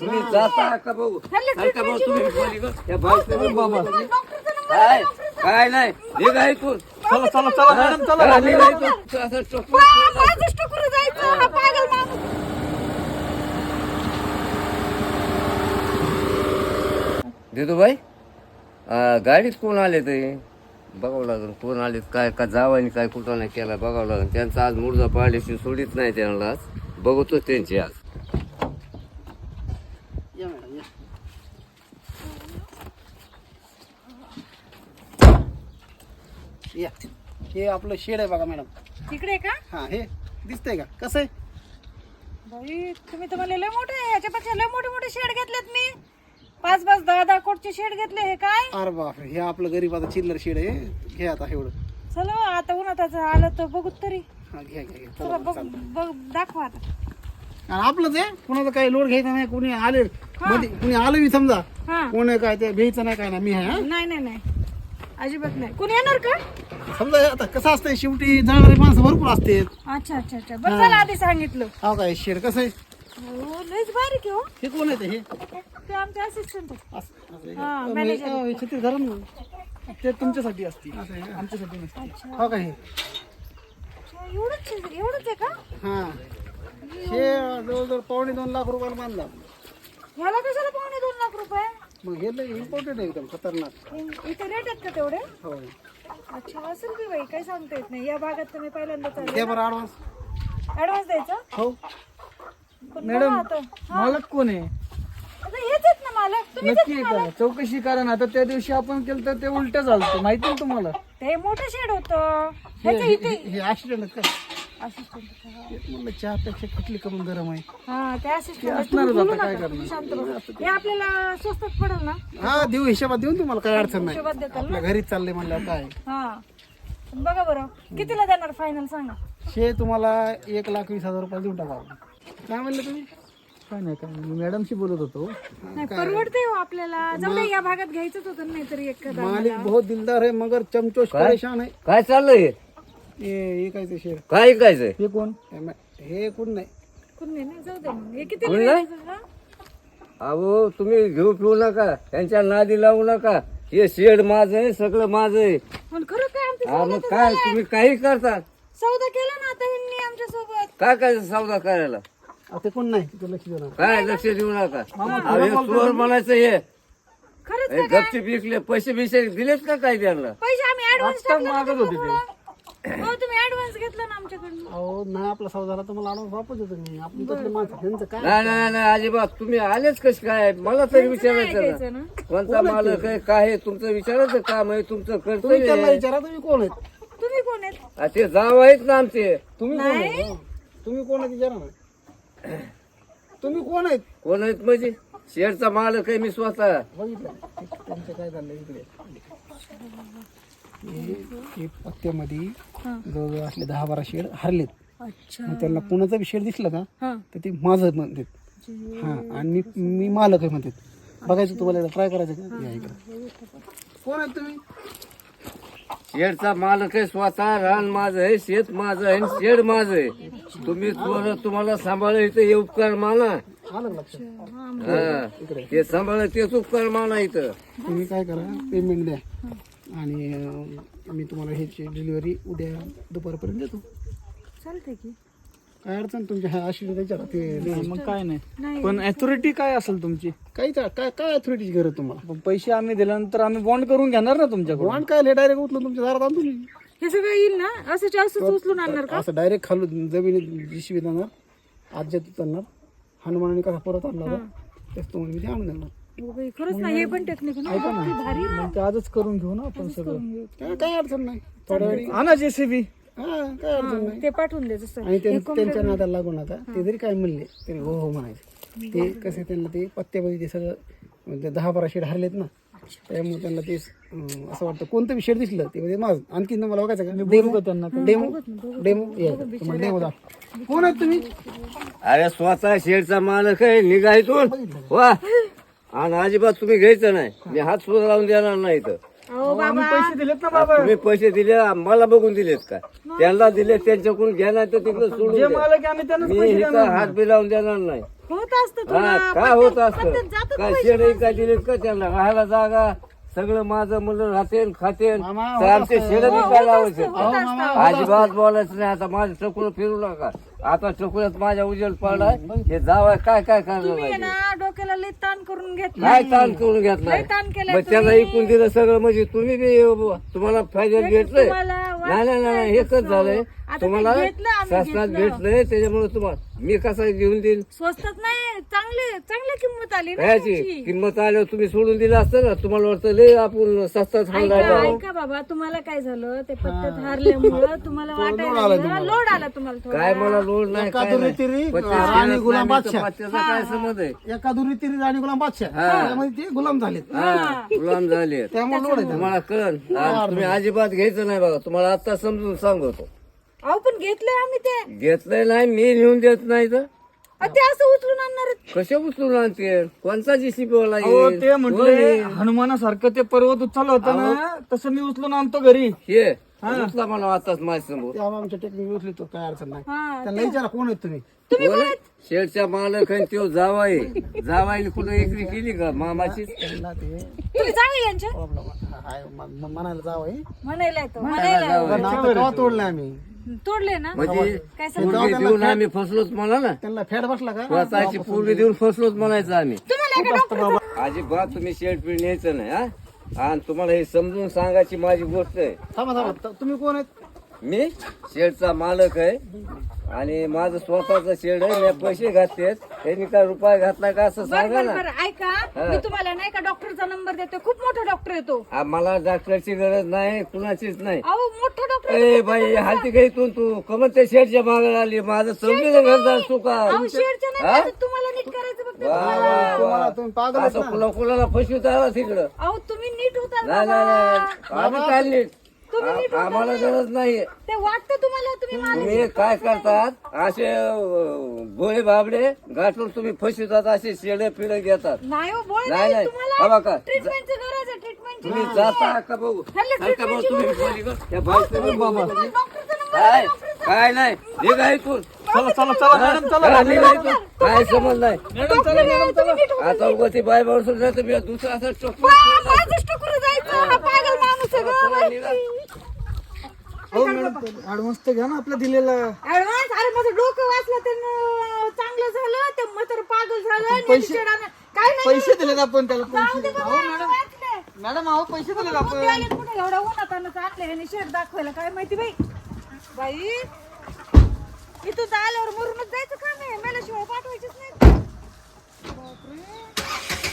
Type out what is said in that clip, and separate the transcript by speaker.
Speaker 1: तुम्ही जाता का भाऊ?
Speaker 2: ह्याला
Speaker 1: सारखा भाऊ? तुम्ही बोली गं. या बाईचं बाबा.
Speaker 2: डॉक्टरचा नंबर
Speaker 1: काय? काय नाही. निघा इथून
Speaker 3: चला चला चला मॅडम चला.
Speaker 1: हा, निघा इथून असं टोकून-
Speaker 2: हा
Speaker 1: देतो बाई अं, गाडीत कोण आले ते? बघावं लागेल कोण आले काय का जावानी काय कुठं नाही केला बघावं लागेल. त्यांचा आज मुर्जा पाडल्याशी सोडित नाही त्यांना आज. बघतो त्यांची आज.
Speaker 3: या मॅडम या या हे आपलं शेड आहे बघा मॅडम.
Speaker 2: तिकडे का?
Speaker 3: हा हे दिसतंय का? कसं आहे?
Speaker 2: बाई तुम्ही तर म्हणले लय मोठे याच्यापेक्षा लय मोठे मोठे शेड घेतलेत मी. पाच पाच दहा दहा कोटचे शेड घेतले हे काय?
Speaker 3: अरे बापरे हे आपलं गरीबाचं चिल्लर शेड आहे. घे आता एवढं.
Speaker 2: चला आता उन्हाताचं आलं तर बघू तरी.
Speaker 3: हा घ्या घ्या घ्या.
Speaker 2: चला बघ बघ दाखवा आता.
Speaker 3: आणि आपलंच आहे. कुणाचं काही लोड घ्यायचा नाही कुणी आले मध्ये कुणी आलं मी समजा.
Speaker 2: हा.
Speaker 3: कोण काय ते घ्यायचं नाही काय नाही मी आहे हा?
Speaker 2: नाही नाही नाही. अजिबात नाही. कोणी येणार का?
Speaker 3: समजा हे आता कसं असतंय शेवटी जाणारे माणसं भरपूर असते.
Speaker 2: अच्छा अच्छा अच्छा. बरं चला आधी सांगितलं.
Speaker 3: हा काय शेड कसं आहे?
Speaker 2: हो लयच बारीक आहे हो.
Speaker 3: हे कोण आहे ते हे?
Speaker 2: ते आमचे असिस्टंट
Speaker 3: असं- असं.
Speaker 2: हा
Speaker 3: अं, छत्री धरा ना. ते तुमच्यासाठी असते आमच्यासाठी नसते हो काय? हे
Speaker 2: एवढंच एवढंच आहे का?
Speaker 3: हा. हे जवळजवळ पावणे दोन लाख रुपयाला बांधला.
Speaker 2: ह्याला कशाला पावणे दोन लाख रुपये?
Speaker 3: मग हे लय इम्पॉर्टंट आहे एकदम खतरनाक.
Speaker 2: इथे रेट आहेत का तेवढे?
Speaker 3: हो.
Speaker 2: अच्छा असेल की बाई काही सांगता येत नाही. या भागात मी पहिल्यांदा चालले
Speaker 3: द्या बरं ॲडव्हान्स
Speaker 2: ऍडव्हान्स द्यायचा?
Speaker 3: हो.
Speaker 2: पण बघा आता. हा,
Speaker 4: मालक कोण आहे?
Speaker 2: आता हेच आहेत ना मालक. तुम्ही
Speaker 4: नक्की आहे का चौकशी करा ना. आता त्या दिवशी आपण केलं तर ते उलट झालं माहिती ना तुम्हाला?
Speaker 2: ते मोठं शेड होतं. ह्याचं इथे
Speaker 3: हे ऍक्सिडेंट काय म्हणलं चहापेक्षा कुठली करून गरम आहे.
Speaker 2: हा ते शांत बसा. हे आपल्याला स्वस्तात पडेल ना?
Speaker 3: हा देऊ हिशोबात देऊन तुम्हाला काय अडचण नाही.
Speaker 2: हिशोबात देताल ना?
Speaker 3: आपल्या घरीच चाललंय म्हणल्यावर काय?
Speaker 2: हा. बघा बरं कितीला देणार फायनल सांगा?
Speaker 3: हे तुम्हाला एक लाख वीस हजार रुपये देऊन टाका आपण. काय म्हणलं तुम्ही?
Speaker 4: काय नाही काय नाही. मी मॅडमशी बोलत होतो.
Speaker 2: नाही परवडते हो आपल्याला. जाऊ दे या भागात घ्यायचंच होतं नाही तरी एखादा
Speaker 3: मालिक बहुत दिलदार है मगर चमचोश परेशान है
Speaker 1: काय चाललंय? हे?
Speaker 3: काय ते शेर
Speaker 1: काय ऐकायचंय
Speaker 4: हे कोण?
Speaker 3: हे कोण नाही.
Speaker 2: कोण नाही ना? जाऊ दे मग. हे किती
Speaker 1: कोण नाही? अहो तुम्ही घेऊ पिऊ नका. त्यांच्या नादी लावू नका. हे शेड माझं आहे सगळं माझं आहे.
Speaker 2: पण खरं काय आमचं
Speaker 1: हा मग काय तुम्ही काही करता
Speaker 2: सौदा केला ना आता ह्यांनी आमच्यासोबत?
Speaker 1: काय काय सौदा करायला?
Speaker 3: ते कोण नाही? तिथं लक्ष देणार
Speaker 1: काय लक्ष देऊ नका? अहो, हे चोर म्हणायचं हे.
Speaker 2: खरंच
Speaker 1: हे गपचे विकले पैसे बिसे दिलेत का काय त्यांना?
Speaker 2: पैसे आम्ही ऍडव्हान्स टाकले
Speaker 4: मागत होते ते.
Speaker 2: हो तुम्ही ऍडव्हान्स घेतला ना आमच्याकडनं.
Speaker 3: अहो नाही आपला सौदाला तर मला आणून वापस देतो मी. आपली त्यातले माणसं त्यांचं काय
Speaker 1: नाही नाही नाही अजिबात. तुम्ही आलेच कसे काय? मला तरी विचारायचं
Speaker 2: ऐकायचं
Speaker 1: ना.
Speaker 2: ना.
Speaker 1: कोणता मालक आहे काय आहे? तुमचं विचारायचं काम आहे तुमचं
Speaker 3: तुम्ही
Speaker 1: कर्तव्य
Speaker 3: त्यांना
Speaker 1: आहे.
Speaker 3: विचारा तुम्ही कोण आहेत?
Speaker 2: तुम्ही कोण आहेत?
Speaker 1: आ, ते जाव आहेत ना आमचे.
Speaker 3: तुम्ही कोण आहेत? तुम्ही कोण आहेत विचारा ना. तुम्ही कोण आहेत?
Speaker 1: कोण आहेत म्हणजे? शेअरचा मालक आहे मी स्वतः.
Speaker 3: बघितलं. त्यांचं काय झालं इकडे? हे- पत्त्यामध्ये जवळजवळ असले दहा बारा शेड हरलेत. मग त्यांना कुणाचा बी शेड दिसला का
Speaker 2: हा.
Speaker 3: तर ते माझं म्हणतात. हा आणि मी मी मालक आहे म्हणतात. बघायचं तुम्हाला ट्राय करायचं का? या इकडे. कोण आहेत तुम्ही?
Speaker 1: शेडचा मालक आहे स्वतः रान माझं आहे शेत माझं आहे आणि शेड माझं आहे. तुम्ही तुम्हाला सांभाळ इथं हे उपकार माना
Speaker 3: आलं का लक्षात
Speaker 1: हा. ते सांभाळ तेच उपकार माना इथं.
Speaker 3: तुम्ही काय करा पेमेंट द्या. आणि मी तुम्हाला ह्याची डिलिव्हरी उद्या दुपारपर्यंत देतो.
Speaker 2: चालतंय की.
Speaker 3: काय अडचण तुमच्या ह्या अशी विचारा ते
Speaker 4: नाही, मग काय नाही.
Speaker 2: नाही.
Speaker 4: पण अथॉरिटी काय असेल तुमची?
Speaker 3: काही काय काय अथॉरिटीची गरज आहे तुम्हाला?
Speaker 4: पण पैसे आम्ही दिल्यानंतर आम्ही बॉन्ड करून घेणार ना तुमच्याकडून?
Speaker 3: वाण काय डायरेक्ट उचलून तुमच्या दारात आणतो मी.
Speaker 2: हे सगळं येईल ना? असं असंच उचलून आणणार का?
Speaker 3: असं डायरेक्ट खालून जमिनीत जिशिबी जाणार आज्यात उतरणार हनुमानाने कसा परत आणला होता तेच तुम्हाला मी ते आणून देणार.
Speaker 2: हो खरंच ना हे पण टेक्निक भारी.
Speaker 4: मग ते आजच करून घेऊ ना आपण सगळं.
Speaker 3: काय काही अडचण नाही. थोड्या वेळी.
Speaker 4: आणा जेसीबी
Speaker 3: हा काय अडचण नाही.
Speaker 2: ते पाठवून दे जसं.
Speaker 3: आणि त्यां- त्यांच्या नादाला लागू नका. ते जरी काय म्हणले तरी हो हो म्हणायचे. ते कसं त्यांना ते पत्त्यामध्ये ते सगळं म्हणजे दहा बारा शेड हरलेत ना. त्यामुळे त्यांना ते अं, असं वाटतं. कोणतं बी शेड दिसलं ते म्हणजे माझं. आणखी मला बघायचं का? डेमो
Speaker 4: त्यांना
Speaker 3: डेमो डेमो डेमो दाखव. कोण आहेत तुम्ही?
Speaker 1: अरे स्वतः शेडचा मालक आहे निघा इथून वा. आणि अजिबात तुम्ही घ्यायचं नाही. मी हात सुद्धा लावून देणार नाही इथं.
Speaker 2: अहो
Speaker 4: आम्ही
Speaker 2: बाबा.
Speaker 4: पैसे दिलेत ना बाबा.
Speaker 1: तुम्ही पैसे दिले मला बघून दिलेत का? त्यांना दिले त्यांच्याकडून घ्या नाही तर तिकडे सोडून
Speaker 4: जे
Speaker 1: द्या.
Speaker 4: मालक आहे आम्ही त्यांनाच
Speaker 1: मी
Speaker 4: पैसे
Speaker 1: इथं
Speaker 4: देणार
Speaker 1: हात बी लावून देणार नाही.
Speaker 2: होत असतं
Speaker 1: हा
Speaker 2: तुला
Speaker 1: काय होत असतं?
Speaker 2: जातात
Speaker 1: काय
Speaker 2: पैसे
Speaker 1: शेड काय दिलेत का त्यांना? राहायला जागा. सगळं माझं मुलं राहतेन खातेन
Speaker 3: मामा,
Speaker 1: तर आमचे शेड काय लावायचे. अजिबात बोलायचं नाही. आता माझं चकुलं फिरू नका. आता चकुल्यात माझ्या उजेड पडलाय. हे जावाय काय काय करायला
Speaker 2: तुम्ही आहे
Speaker 1: पाहिजे?
Speaker 2: ना डोक्याला लई ताण करून घेतला
Speaker 1: काय ताण करून घेतलाय?
Speaker 2: लय ताण केलाय
Speaker 1: मग त्याला
Speaker 2: तुम्ही.
Speaker 1: ऐकून दिलं सगळं म्हणजे तुम्ही बी तुम्हाला फायदा भेटलंय
Speaker 2: तुम्हाला वाटत
Speaker 1: नाही नाही नाही
Speaker 2: नाही
Speaker 1: एकच. झालंय.
Speaker 2: आता ते
Speaker 1: तुम्हाला
Speaker 2: घेतलं आम्ही,
Speaker 1: शासनात
Speaker 2: घेतलं.
Speaker 1: भेटलंय त्याच्यामुळे तुम्हाला मी कसा घेऊन देईन?
Speaker 2: स्वस्तात नाही चांगले चांगली किंमत आली ना तुमची.
Speaker 1: किंमत आल्यावर तुम्ही सोडून दिलं असतं ना? तुम्हाला वाटतं लय आपण सस्तात
Speaker 2: ऐका बाबा तुम्हाला काय झालं? ते पत्त्यात हारल्यामुळं तुम्हाला वाटायला लागलं, लोड आला तुम्हाला थोडा.
Speaker 1: काय मला लोड नाही काय
Speaker 3: एकादुरी
Speaker 1: नाही.
Speaker 3: तिरी, राणी गुलाम
Speaker 1: नाही, तर
Speaker 3: बादशाह.
Speaker 1: पत्त्याचा काय समज आहे?
Speaker 3: एका दुरी तिरी राणी गुलाम बादशाह. ते गुलाम झालेत.
Speaker 1: हा गुलाम झाले
Speaker 3: त्यामुळे लोड आहे
Speaker 1: तुम्हाला कळण तुम्ही अजिबात घ्यायचं नाही बघा. तुम्हाला आता समजून सांगतो.
Speaker 2: अहो पण घेतलंय आम्ही ते.
Speaker 1: घेतलंय नाही मी लिहून देत नाही तर.
Speaker 2: अहो, ते असं उचलून आणणार आहेत.
Speaker 1: कसे उचलून आणते कोणता जीसीपी वाला
Speaker 4: अहो
Speaker 1: येईल?
Speaker 4: ते म्हटले
Speaker 1: येईल?
Speaker 4: हनुमानासारखं ते पर्वत उचललं होतं ना तसं मी उचलून आणतो घरी.
Speaker 1: हे उचला मला आताच माझ्यासमोर
Speaker 3: ते आम्हा आमच्या टेक्निक उचली तो काय अडचण नाही.
Speaker 2: हा
Speaker 3: त्यांना विचारा कोण आहेत तुम्ही?
Speaker 1: कोण आहे? शेडच्या मालक आहे तो जावाई. जावाईने कुठं एकरी केली का मामाची?
Speaker 3: त्यांना ते
Speaker 2: तुम्ही जावे यांच्या?
Speaker 3: प्रॉब्लेम हाय म- म- म्हणायला जावं हे.
Speaker 2: म्हणायला येतो. येतो.
Speaker 3: तोडलं आम्ही?
Speaker 2: तोडले ना?
Speaker 1: म्हणजे
Speaker 2: काय
Speaker 1: देऊन आम्ही फसलोच म्हणा ना.
Speaker 3: त्यांना फॅट बसला का?
Speaker 1: स्वतःची देऊन फसलोच म्हणायचं आम्ही.
Speaker 2: तुम्हाला एका डॉक्टर
Speaker 1: अजिबात तुम्ही शेड पिढ न्यायचं नाही हा? आणि तुम्हाला हे समजून सांगायची माझी गोष्ट आहे.
Speaker 3: थांबा थांबा. त- तुम्ही कोण आहेत?
Speaker 1: मी शेडचा मालक आहे. आणि माझं स्वतःच शेड आहे मी पैसे घातलेत. त्यांनी काय रुपये घातला का असं सांगा
Speaker 2: बरं
Speaker 1: ना.
Speaker 2: बरं ऐका. मी तुम्हाला नाही का डॉक्टरचा नंबर देतो. खूप मोठा डॉक्टर येतो
Speaker 1: आ, मला डॉक्टरची गरज नाही कुणाचीच नाही.
Speaker 2: अहो मोठा डॉक्टर
Speaker 1: ए बाई हालती काही तू तू. कमत त्या शेडच्या मागायला आली. माझं समजून घरदार चुका
Speaker 2: अहो शेडच्या नाही? माझं तुम्हाला नीट करायचं फक्त
Speaker 3: तुम्हाला.
Speaker 1: वा.
Speaker 3: तुम्ही पागल
Speaker 1: असं कुणा कुणाला फसवीत आला तिकडं
Speaker 2: अहो तुम्ही नीट होता
Speaker 1: नाही नाही आम्ही
Speaker 2: तुम्ही नीट
Speaker 1: आ- आम्हाला गरज नाही
Speaker 2: ते वाटतं तुम्हाला तुम्ही
Speaker 1: काय करतात? असे अं, भोळे बाबडे गाठून तुम्ही फसवितात असे शेडे फिडे घेतात.
Speaker 2: नाही हो बोल
Speaker 1: नाही, नाही.
Speaker 2: तुम्हाला
Speaker 1: हा बघा.
Speaker 2: ट्रीटमेंटची गरज आहे ट्रीटमेंटची
Speaker 1: तुम्ही जाता का बघू?
Speaker 2: हल्ली
Speaker 1: हलका भाऊ तुम्ही
Speaker 2: गरज आहे.
Speaker 1: बोली गं. त्या बाईचं बाबा
Speaker 2: डॉक्टरचा नंबर
Speaker 1: काय? काय नाही. निघा इथून.
Speaker 4: चला चला चला मॅडम चला
Speaker 1: हा, निघा इथून काय समज नाही?
Speaker 4: मॅडम चला
Speaker 1: आता उगा ती बाय नाही तर मी दुसरा असं
Speaker 2: जायचं हा पागल माणूस आहे गं.
Speaker 4: हो मॅडम ऍडव्हान्स तर घ्या ना आपल्या दिलेला.
Speaker 2: ऍडव्हान्स अरे माझं डोकं वाचलं त्यानं चांगलं झालं ते म्हातारं पागल झालं
Speaker 4: पैसे-
Speaker 2: काय नाही
Speaker 4: पैसे दिलेत आपण त्याला
Speaker 2: जाऊ दे
Speaker 4: पैसे
Speaker 2: बाबा,
Speaker 4: अहो मॅडम अहो पैसे दिलेत
Speaker 2: कुठे
Speaker 4: आपण.
Speaker 2: आले कुठे एवढा उन्हात आणत आणले ह्याने शेड दाखवायला? काय माहिती बाई? बाई इथं आल्यावर मरूनच जायचं का नाही मेल्याशिवाय पाठवायचीच नाही. बापरे.